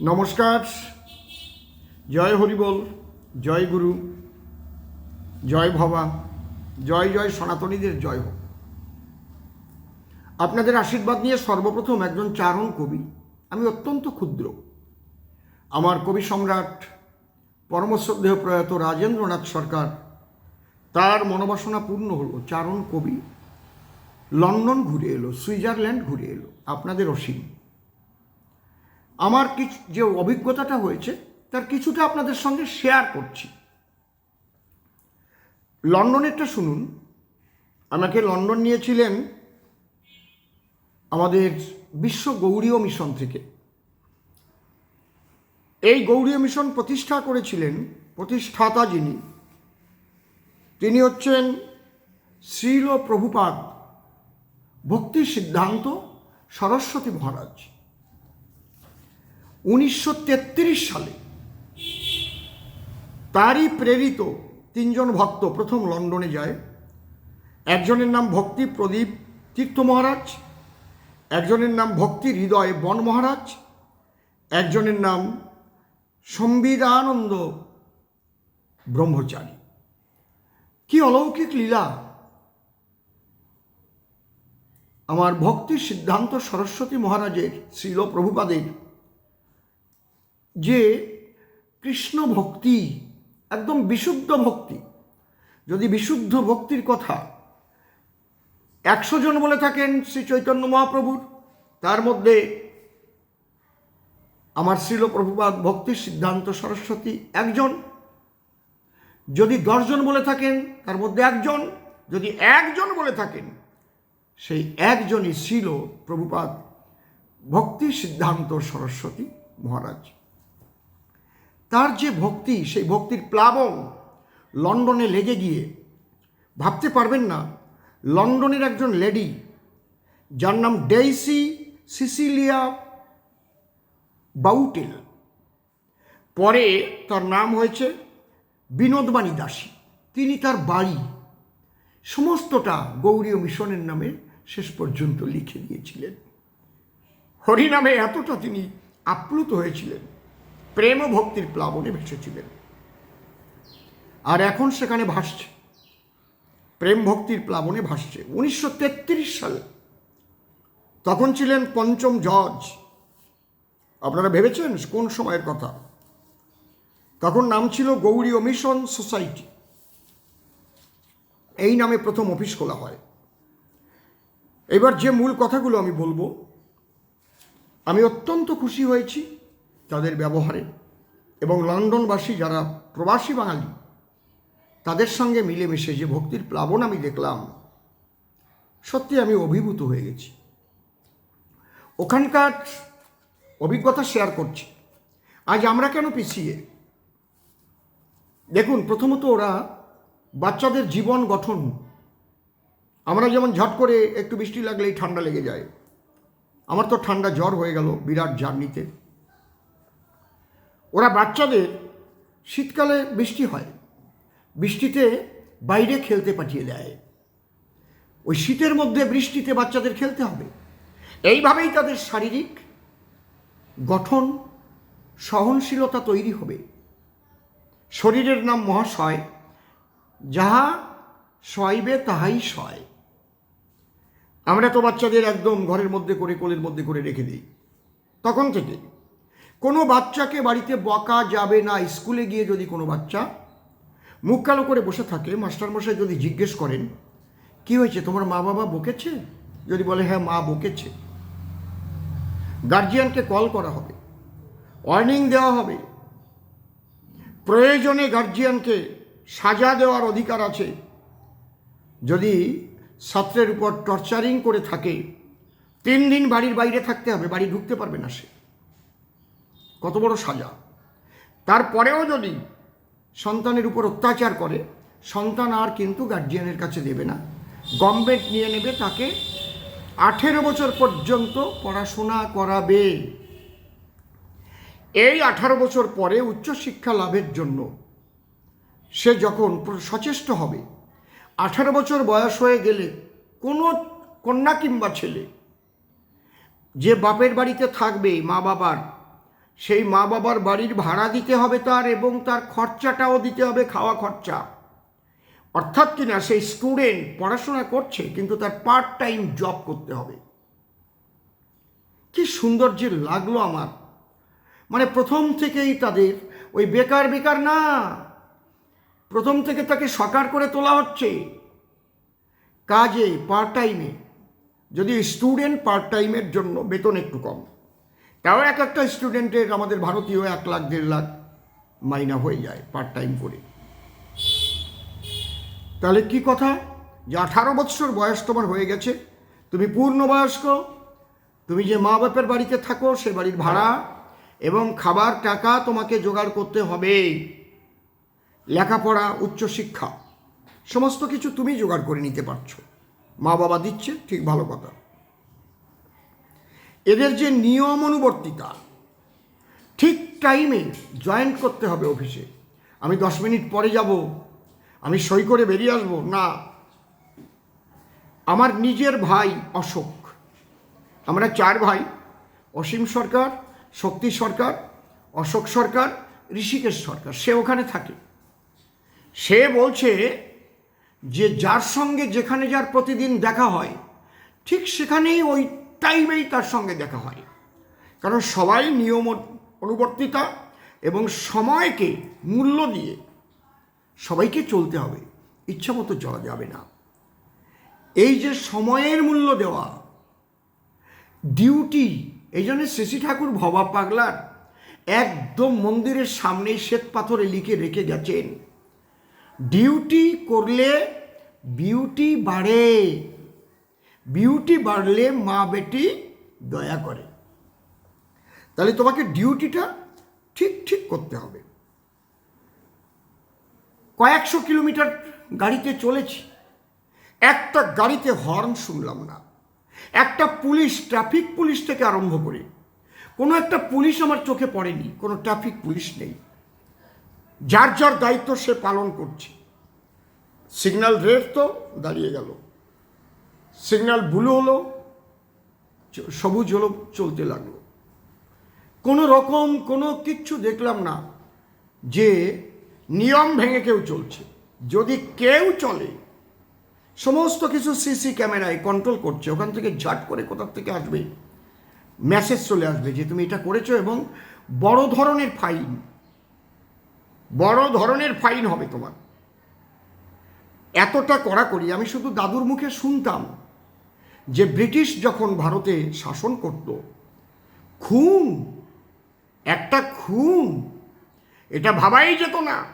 নমস্কার, জয় হরিবল, জয় গুরু, জয় ভবা, জয় জয় সনাতনীদের জয় হোক। আপনাদের আশীর্বাদ নিয়ে সর্বপ্রথম একজন চারণ কবি। আমি অত্যন্ত ক্ষুদ্র। আমার কবি সম্রাট পরমশ্রদ্ধেয় প্রয়াত রাজেন্দ্রনাথ সরকার তার মনোবাসনা পূর্ণ হলো। চারণ কবি লন্ডন ঘুরে এলো, সুইজারল্যান্ড ঘুরে এলো। আপনাদের অসীম। আমার কিছু যে অভিজ্ঞতাটা হয়েছে, তার কিছুটা আপনাদের সঙ্গে শেয়ার করছি। লন্ডনেরটা শুনুন। আমাকে লন্ডন নিয়েছিলেন আমাদের বিশ্ব গৌরীয় মিশন থেকে। এই গৌরীয় মিশন প্রতিষ্ঠা করেছিলেন প্রতিষ্ঠাতা যিনি, তিনি হচ্ছেন শ্রীল প্রভুপাদ ভক্তি সিদ্ধান্ত সরস্বতী মহারাজ। উনিশশো তেত্রিশ সালে তারই প্রেরিত তিনজন ভক্ত প্রথম লন্ডনে যায়। একজনের নাম ভক্তি প্রদীপ তীর্থ মহারাজ, একজনের নাম ভক্তি হৃদয় বন মহারাজ, একজনের নাম সম্বিদানন্দ ব্রহ্মচারী। কি অলৌকিক লীলা! আমার ভক্তি সিদ্ধান্ত সরস্বতী মহারাজের, শ্রীল প্রভুপাদের যে কৃষ্ণ ভক্তি, একদম বিশুদ্ধ ভক্তি, যদি বিশুদ্ধ ভক্তির কথা একশো জন বলে থাকেন শ্রী চৈতন্য মহাপ্রভুর, তার মধ্যে আমার শ্রীল প্রভুপাদ ভক্তির সিদ্ধান্ত সরস্বতী একজন। যদি দশজন বলে থাকেন, তার মধ্যে একজন। যদি একজন বলে থাকেন, সেই একজনই ছিল প্রভুপাদ ভক্তি সিদ্ধান্ত সরস্বতী মহারাজ। তার যে ভক্তি, সেই ভক্তির প্লাবন লন্ডনে লেগে গিয়ে, ভাবতে পারবেন না, লন্ডনের একজন লেডি, যার নাম ডেইসি সিসিলিয়া বাউটেল। পরে তার নাম হয়েছে বিনোদবাণী দাসী। তিনি তার বাড়ি সমস্তটা গৌরীয় মিশনের নামে শেষ পর্যন্ত লিখে দিয়েছিলেন। হরিনামে এতটা তিনি আপ্লুত হয়েছিলেন। প্রেম ও ভক্তির প্লাবনে ভেসেছিলেন। আর এখন সেখানে ভাসছে। প্রেম ভক্তির প্লাবনে ভাসছে। উনিশশো তেত্রিশ সালে। তখন ছিলেন পঞ্চম জজ। আপনারা ভেবেছেন কোন সময়ের কথা? তখন নাম ছিল গৌরীয় মিশন সোসাইটি। এই নামে প্রথম অফিস খোলা হয়। এবার যে মূল কথাগুলো আমি বলব, আমি অত্যন্ত খুশি হয়েছি। তাদের ব্যবহারে। এবং লন্ডনবাসী যারা প্রবাসী বাঙালি, তাদের সঙ্গে মিলেমিশে যে ভক্তির প্লাবন আমি দেখলাম, সত্যি আমি অভিভূত হয়ে গেছি। ওখানকার অভিজ্ঞতা শেয়ার করছি। আজ আমরা কেন পিছিয়ে? দেখুন, প্রথমত ওরা বাচ্চাদের জীবন গঠন, আমরা যেমন ঝট করে একটু বৃষ্টি লাগলেই ঠান্ডা লেগে যায়। আমার তো ঠান্ডা জ্বর হয়ে গেল বিরাট জার্নিতে। ওরা বাচ্চাদের শীতকালে বৃষ্টি হয়। বৃষ্টিতে বাইরে খেলতে পাঠিয়ে দেয়। ওই শীতের মধ্যে বৃষ্টিতে বাচ্চাদের খেলতে হবে। এইভাবেই তাদের শারীরিক গঠন, সহনশীলতা তৈরি হবে। শরীরের নাম মহাশয়, যাহা শয়বে তাহাই শয়। আমরা তো বাচ্চাদের একদম ঘরের মধ্যে করে কোলের মধ্যে করে রেখে দিই। তখন থেকে কোনো বাচ্চাকে বাড়িতে বকা যাবে না, স্কুলে গিয়ে যদি কোনো বাচ্চা মুখ কালো করে বসে থাকে, মাস্টারমশাই যদি জিজ্ঞেস করেন, কি হয়েছে? তোমার মা বাবা বকেছে? যদি বলে হ্যাঁ মা বকেছে। গার্জিয়ানকে কল করা হবে, ওয়ার্নিং দেওয়া হবে। প্রয়োজনে গার্জিয়ানকে সাজা দেওয়ার অধিকার আছে। যদি ছাত্রের উপর টর্চারিং করে থাকে, তিন দিন বাড়ির বাইরে থাকতে হবে, বাড়ি ঢুকতে পারবে না সে। কত বড় সাজা। তারপরেও যদি সন্তানের উপর অত্যাচার করে, সন্তান আর কিন্তু গার্জিয়ানের কাছে দেবে না। গভর্নমেন্ট নিয়ে নেবে তাকে আঠেরো বছর পর্যন্ত পড়াশোনা করাবে। এই আঠারো বছর পরে উচ্চশিক্ষা লাভের জন্য সে যখন সচেষ্ট হবে, আঠারো বছর বয়স হয়ে গেলে কোনো কন্যা কিংবা ছেলে যে বাপের বাড়িতে থাকবে মা বাবার সেই মা বাবার বাড়ির ভাড়া দিতে হবে তার এবং তার খরচাটাও দিতে হবে খাওয়া খরচা। অর্থাৎ কিনা সেই স্টুডেন্ট পড়াশোনা করছে কিন্তু তার পার্ট টাইম জব করতে হবে। কি সুন্দর যে লাগল আমার। মানে প্রথম থেকেই তাদের ওই বেকার বেকার না, প্রথম থেকে তাকে সকার করে তোলা হচ্ছে। কাজে, পার্ট টাইমে। যদি স্টুডেন্ট পার্ট টাইমের জন্য বেতন একটু কম। তাও এক একটা স্টুডেন্টের আমাদের ভারতীয় এক লাখ, দেড় লাখ মাইনা হয়ে যায় পার্ট টাইম করে। তাহলে কি কথা? যে আঠারো বৎসর বয়স তোমার হয়ে গেছে, তুমি পূর্ণবয়স্ক, তুমি যে মা বাপের বাড়িতে থাকো, সে বাড়ির ভাড়া এবং খাবার, টাকা তোমাকে জোগাড় করতে হবে। লেখাপড়া উচ্চশিক্ষা সমস্ত কিছু তুমি জোগাড় করে নিতে পারছ। মা বাবা দিচ্ছে, ঠিক ভালো কথা। এদের যে নিয়ম অনুবর্তিতা ঠিক টাইমে জয়েন করতে হবে অফিসে। আমি দশ মিনিট পরে যাব, আমি সই করে বেরিয়ে আসব, না। আমার নিজের ভাই অশোক, আমরা চার ভাই, অসীম সরকার, শক্তি সরকার, অশোক সরকার, ঋষিকেশ সরকার, সে ওখানে থাকে। সে বলছে যে যার সঙ্গে যেখানে যার প্রতিদিন দেখা হয়, ঠিক সেখানেই ওই টাইমেই তার সঙ্গে দেখা হয়। কারণ সবাই নিয়ম অনুবর্তিতা এবং সময়কে মূল্য দিয়ে সবাইকে চলতে হবে। ইচ্ছা মতো চলা যাবে না। এই যে সময়ের মূল্য দেওয়া ডিউটি এই জন্য শ্রী ঠাকুর ভবা পাগলার একদম মন্দিরের সামনে শ্বেত পাথরে লিখে রেখে গেছেন ডিউটি করলে বিউটি বাড়ে। বিউটি বাড়লে মা বেটি দয়া করে। তাহলে তোমাকে ডিউটিটা ঠিক ঠিক করতে হবে। কয়েকশো কিলোমিটার গাড়িতে চলেছি। একটা গাড়িতে হর্ন শুনলাম না। একটা পুলিশ, ট্রাফিক পুলিশ থেকে আরম্ভ করে। কোনো একটা পুলিশ আমার চোখে পড়েনি, কোনো ট্রাফিক পুলিশ নেই। যার যার দায়িত্ব সে পালন করছে। সিগন্যাল রেড তো দাঁড়িয়ে গেল। সিগন্যাল ব্লু হলো, সবুজ হলো, চলতে লাগল। কোনো রকম কোনো কিচ্ছু দেখলাম না যে নিয়ম ভেঙে কেউ চলছে। যদি কেউ চলে, সমস্ত কিছু সিসি ক্যামেরায় কন্ট্রোল করছে, ওখান থেকে ঝাট করে কোথার থেকে আসবে? মেসেজ চলে আসবে যে তুমি এটা করেছ এবং বড় ধরনের ফাইন বড় ধরনের ফাইন হবে তোমার। এতটা কড়াকড়ি, আমি শুধু দাদুর মুখে শুনতাম। যে ব্রিটিশ যখন ভারতে শাসন করত, খুন, একটা খুন, এটা ভাবাই যেত না।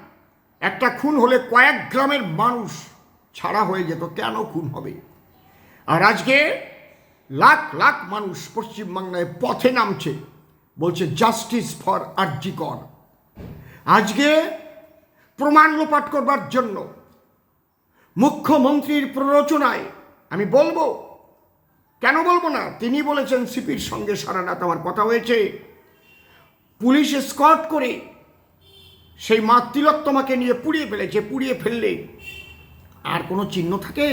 একটা খুন হলে কয়েক গ্রামের মানুষ ছাড়া হয়ে যেত, কেন খুন হবে? আর আজকে লাখ লাখ মানুষ পশ্চিমবাংলায় পথে নামছে, বলছে জাস্টিস ফর আরজিকর আজকে প্রমাণ লোপাট করবার জন্য মুখ্যমন্ত্রীর প্ররোচনায় আমি বলব কেন বলব না? তিনি বলেছেন, সিপির সঙ্গে সারা রাত আমার কথা হয়েছে। পুলিশ স্কট করে সেই মা তিলোত্তমাকে নিয়ে পুড়িয়ে ফেলেছে, পুড়িয়ে ফেললে। আর কোনো চিহ্ন থাকে?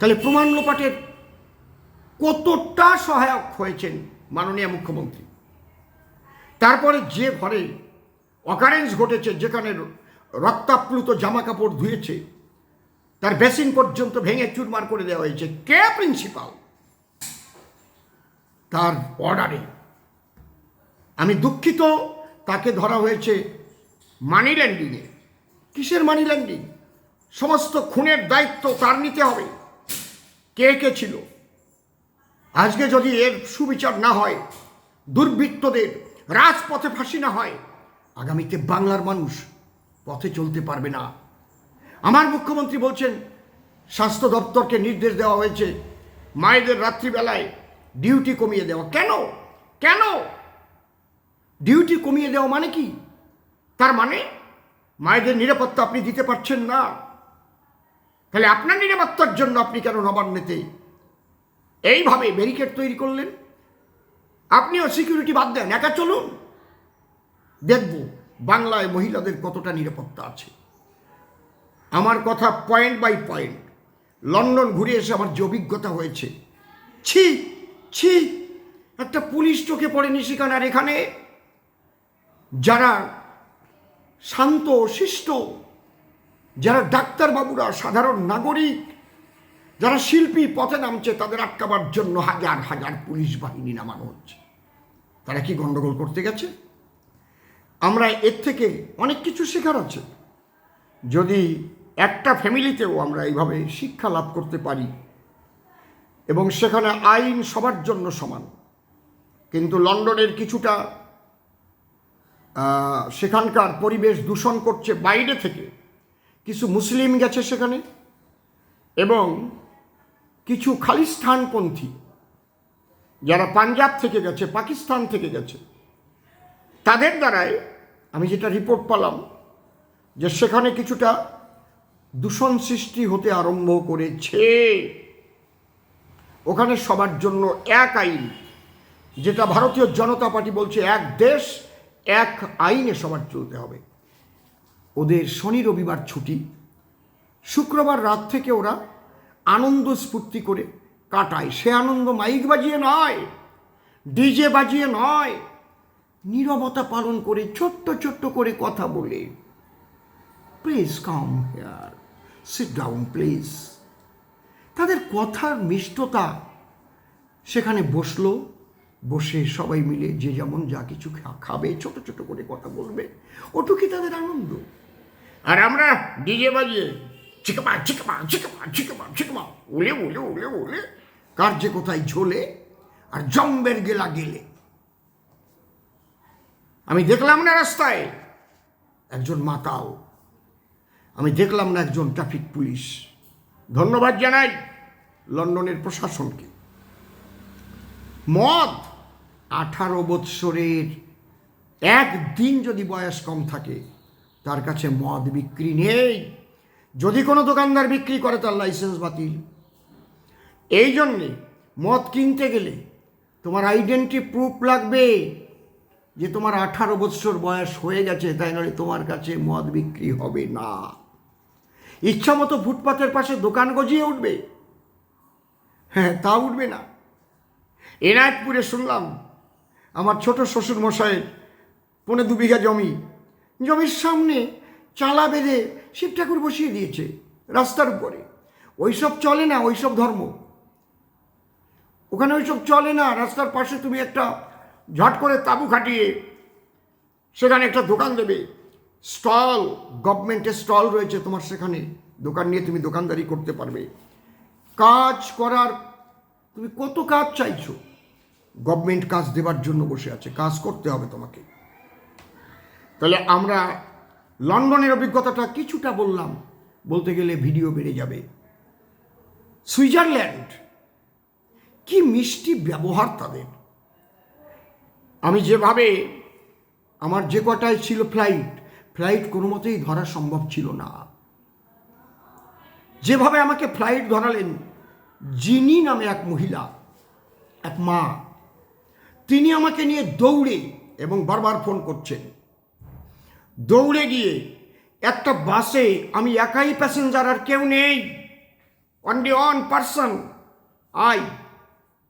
তাহলে প্রমাণ লোপাটের কতটা সহায়ক হয়েছেন মাননীয় মুখ্যমন্ত্রী? তারপরে যে ঘরে অকারেন্স ঘটেছে, যেখানে রক্তাপ্লুত জামা কাপড় ধুয়েছে তার বেসিন পর্যন্ত ভেঙে চুরমার করে দেওয়া হয়েছে। কে প্রিন্সিপাল? তার অর্ডারে। আমি দুঃখিত, তাকে ধরা হয়েছে মানি ল্যান্ডিংয়ে। কিসের মানি ল্যান্ডিং? সমস্ত খুনের দায়িত্ব তার নিতে হবে। কে কে ছিল? আজকে যদি এর সুবিচার না হয়, দুর্বৃত্তদের রাজপথে ফাঁসি না হয়, আগামীতে বাংলার মানুষ পথে চলতে পারবে না। আমার মুখ্যমন্ত্রী বলছেন, স্বাস্থ্য দপ্তরকে নির্দেশ দেওয়া হয়েছে, মায়েদের রাত্রিবেলায় ডিউটি কমিয়ে দেওয়া। কেন? কেন? ডিউটি কমিয়ে দেওয়া মানে কি? তার মানে মায়েদের নিরাপত্তা আপনি দিতে পারছেন না। তাহলে আপনার নিরাপত্তার জন্য আপনি কেন নবান্নেতে? এইভাবে ব্যারিকেড তৈরি করলেন? আপনিও সিকিউরিটি বাদ দেন, একা চলুন। দেখব বাংলায় মহিলাদের কতটা নিরাপত্তা আছে। আমার কথা পয়েন্ট বাই পয়েন্ট লন্ডন ঘুরে এসে আমার যে অভিজ্ঞতা হয়েছে। ছি ছি, একটা পুলিশ চোখে পড়েনি আর এখানে। যারা শান্ত, শিষ্ট, যারা ডাক্তারবাবুরা সাধারণ নাগরিক, যারা শিল্পী পথে নামছে, তাদের আটকাবার জন্য হাজার হাজার পুলিশ বাহিনী নামানো হচ্ছে। তারা কি গন্ডগোল করতে গেছে? আমরা এর থেকে অনেক কিছু শেখার আছে। যদি একটা ফ্যামিলিতেও আমরা এইভাবে শিক্ষা লাভ করতে পারি। এবং সেখানে আইন সবার জন্য সমান। কিন্তু লন্ডনের কিছুটা সেখানকার পরিবেশ দূষণ করছে বাইরে থেকে। কিছু মুসলিম গেছে সেখানে এবং কিছু খালিস্তানপন্থী যারা পাঞ্জাব থেকে গেছে, পাকিস্তান থেকে গেছে, তাদের দ্বারাই আমি যেটা রিপোর্ট পেলাম যে সেখানে কিছুটা দূষণ সৃষ্টি হতে আরম্ভ করেছে। ওখানে সবার জন্য এক আইন যেটা ভারতীয় জনতা পার্টি বলছে এক দেশ এক আইনে সবার চলতে হবে। ওদের শনি রবিবার ছুটি শুক্রবার রাত থেকে ওরা আনন্দ স্ফূর্তি করে কাটায়। সে আনন্দ মাইক বাজিয়ে নয় ডিজে বাজিয়ে নয় নীরবতা পালন করে ছোট্ট ছোট্ট করে কথা বলে। Please come here sit down please তাদের কথার মিষ্টতা সেখানে বসল। বসে সবাই মিলে যে যেমন যা কিছু খাবে, ছোট ছোট করে কথা বলবে ওটুকি তাদের আনন্দ। আর আমরা ডিজে বাজিয়ে চিকমা চিকমা চিকমা চিকমা চিকমা উলে উলে উলে উলে, কার যে কোথায় ঝোলে আর জম্বের গেলা গেলে। আমি দেখলাম না রাস্তায় একজন মাতাল। আমি দেখলাম না একজন ট্রাফিক পুলিশ। ধন্যবাদ জানাই লন্ডনের প্রশাসনকে। মদ আঠারো বৎসরের একদিন যদি বয়স কম থাকে, তার কাছে মদ বিক্রি নেই। যদি কোনো দোকানদার বিক্রি করে, তার লাইসেন্স বাতিল। এই জন্যে মদ কিনতে গেলে তোমার আইডেন্টি প্রুফ লাগবে যে তোমার আঠারো বৎসর বয়স হয়ে গেছে, তাই নয় তোমার কাছে মদ বিক্রি হবে না। ইচ্ছা মতো ফুটপাতের পাশে দোকান গজিয়ে উঠবে। হ্যাঁ তা উঠবে না। এনায়তপুরে শুনলাম, আমার ছোট শ্বশুর মশাইয়ের পনে দু বিঘা জমি। জমির সামনে চালা বেঁধে শিব ঠাকুর বসিয়ে দিয়েছে রাস্তার উপরে। ওইসব চলে না, ওইসব ধর্ম। ওখানে ওইসব চলে না, রাস্তার পাশে তুমি একটা ঝট করে তাঁবু খাটিয়ে সেখানে একটা দোকান দেবে। স্টল গভর্নমেন্টের স্টল রয়েছে তোমার সেখানে। দোকান নিয়ে তুমি দোকানদারি করতে পারবে। কাজ করার, তুমি কত কাজ চাইছো? গভর্নমেন্ট কাজ দেবার জন্য বসে আছে, কাজ করতে হবে তোমাকে। তাহলে আমরা লন্ডনের অভিজ্ঞতাটা কিছুটা বললাম, বলতে গেলে ভিডিও বেড়ে যাবে। সুইজারল্যান্ড, কি মিষ্টি ব্যবহার তাদের। আমি যেভাবে, আমার যে কটায় ছিল ফ্লাইট ফ্লাইট কোনো মতেই ধরা সম্ভব ছিল না। যেভাবে আমাকে ফ্লাইট ধরালেন, জিনি নামে এক মহিলা, এক মা, তিনি আমাকে নিয়ে দৌড়ে এবং বারবার ফোন করছেন। দৌড়ে গিয়ে একটা বাসে আমি একাই প্যাসেঞ্জার আর কেউ নেই। অনলি ওয়ান পার্সন আই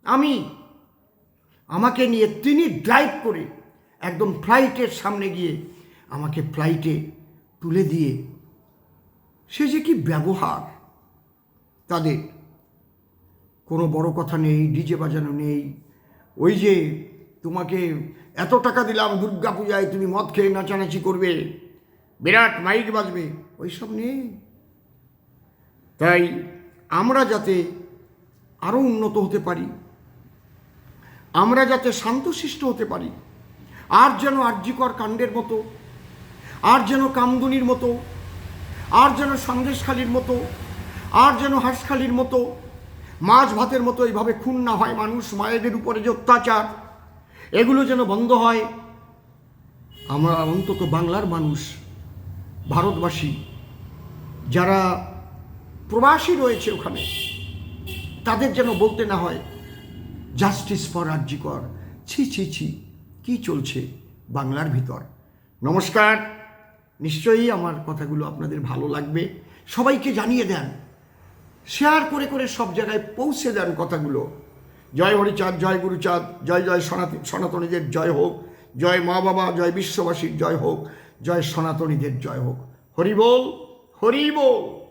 আমি। আমাকে নিয়ে তিনি ড্রাইভ করে একদম ফ্লাইটের সামনে গিয়ে আমাকে ফ্লাইটে তুলে দিয়ে, সে যে কি ব্যবহার? তাদের কোনো বড় কথা নেই ডিজে বাজানো নেই। ওই যে তোমাকে এত টাকা দিলাম দুর্গা পূজায়, তুমি মদ খেয়ে নাচানাচি করবে, বিরাট মাইক বাজবে ওইসব নেই। তাই আমরা যাতে আরও উন্নত হতে পারি, আমরা যাতে শান্তশিষ্ট হতে পারি, আর যেন আর্যিকর কাণ্ডের মতো আর যেন কামদুনির মতো, আর যেন সন্দেশখালির মতো, আর যেন হাঁসখালির মতো, মাছ ভাতের মতো এইভাবে খুন না হয় মানুষ, মায়েদের উপরে যে অত্যাচার, এগুলো যেন বন্ধ হয়। আমরা অন্তত বাংলার মানুষ, ভারতবাসী, যারা প্রবাসী রয়েছে ওখানে, তাদের যেন বলতে না হয় জাস্টিস ফর আর্যিকর ছি ছি ছি, কি চলছে বাংলার ভিতর? নমস্কার। নিশ্চয়ই আমার কথাগুলো আপনাদের ভালো লাগবে। সবাইকে জানিয়ে দেন, শেয়ার করে করে সব জায়গায় পৌঁছে দেন কথাগুলো। জয় হরিচাঁদ, জয় গুরুচাঁদ, জয় জয় সনাতন, সনাতনীদের জয় হোক। জয় মা বাবা, জয় বিশ্ববাসীর জয় হোক। জয় সনাতনীদের জয় হোক। হরিবোল হরিবোল হরি বল।